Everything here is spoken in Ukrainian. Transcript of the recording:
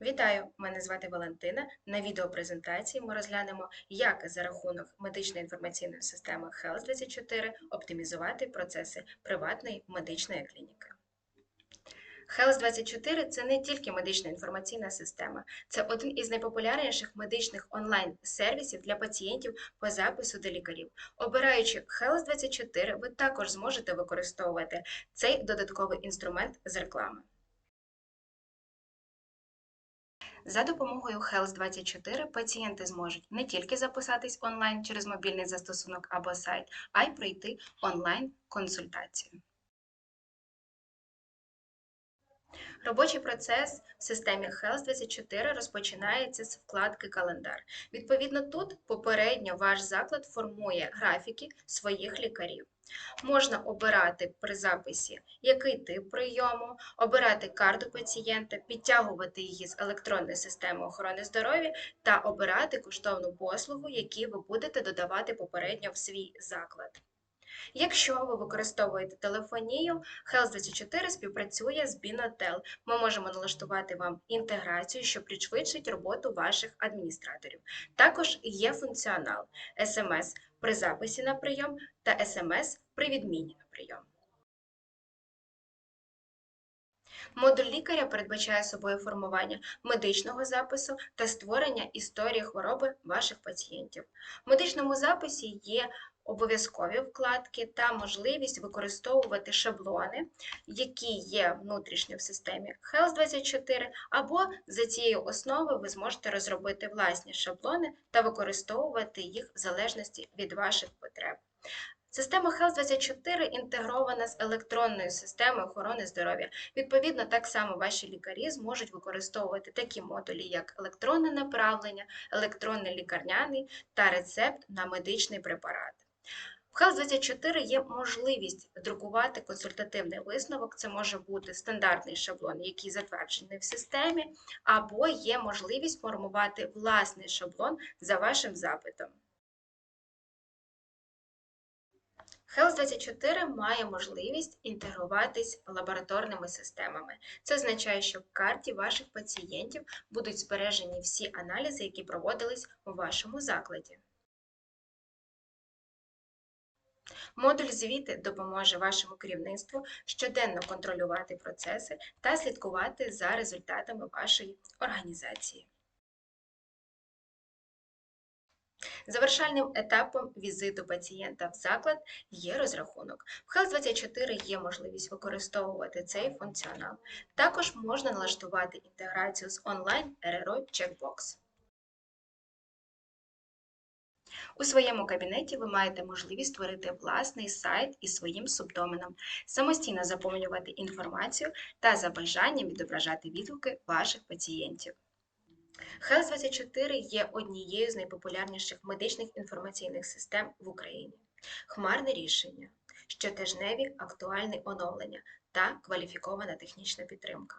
Вітаю! Мене звати Валентина. На відеопрезентації ми розглянемо, як за рахунок медичної інформаційної системи Health24 оптимізувати процеси приватної медичної клініки. Health24 – це не тільки медична інформаційна система, це один із найпопулярніших медичних онлайн-сервісів для пацієнтів по запису до лікарів. Обираючи Health24, ви також зможете використовувати цей додатковий інструмент з реклами. За допомогою Health24 пацієнти зможуть не тільки записатись онлайн через мобільний застосунок або сайт, а й пройти онлайн-консультацію. Робочий процес в системі Health24 розпочинається з вкладки Календар. Відповідно, тут попередньо ваш заклад формує графіки своїх лікарів. Можна обирати при записі, який тип прийому, обирати карту пацієнта, підтягувати її з електронної системи охорони здоров'я та обирати коштовну послугу, яку ви будете додавати попередньо в свій заклад. Якщо ви використовуєте телефонію, Health24 співпрацює з Binotel. Ми можемо налаштувати вам інтеграцію, що пришвидшить роботу ваших адміністраторів. Також є функціонал SMS при записі на прийом та SMS при відміні на прийом. Модуль лікаря передбачає собою формування медичного запису та створення історії хвороби ваших пацієнтів. В медичному записі є обов'язкові вкладки та можливість використовувати шаблони, які є внутрішньо в системі Health24, або за цією основою ви зможете розробити власні шаблони та використовувати їх в залежності від ваших потреб. Система Health24 інтегрована з електронною системою охорони здоров'я. Відповідно, так само ваші лікарі зможуть використовувати такі модулі, як електронне направлення, електронний лікарняний та рецепт на медичний препарат. В Health24 є можливість друкувати консультативний висновок. Це може бути стандартний шаблон, який затверджений в системі, або є можливість формувати власний шаблон за вашим запитом. Health24 має можливість інтегруватись лабораторними системами. Це означає, що в карті ваших пацієнтів будуть збережені всі аналізи, які проводились у вашому закладі. Модуль звіти допоможе вашому керівництву щоденно контролювати процеси та слідкувати за результатами вашої організації. Завершальним етапом візиту пацієнта в заклад є розрахунок. В Health24 є можливість використовувати цей функціонал. Також можна налаштувати інтеграцію з онлайн РРО Checkbox. У своєму кабінеті ви маєте можливість створити власний сайт із своїм субдоменом, самостійно заповнювати інформацію та за бажанням відображати відгуки ваших пацієнтів. Health24 є однією з найпопулярніших медичних інформаційних систем в Україні. Хмарне рішення, щотижневі актуальні оновлення та кваліфікована технічна підтримка.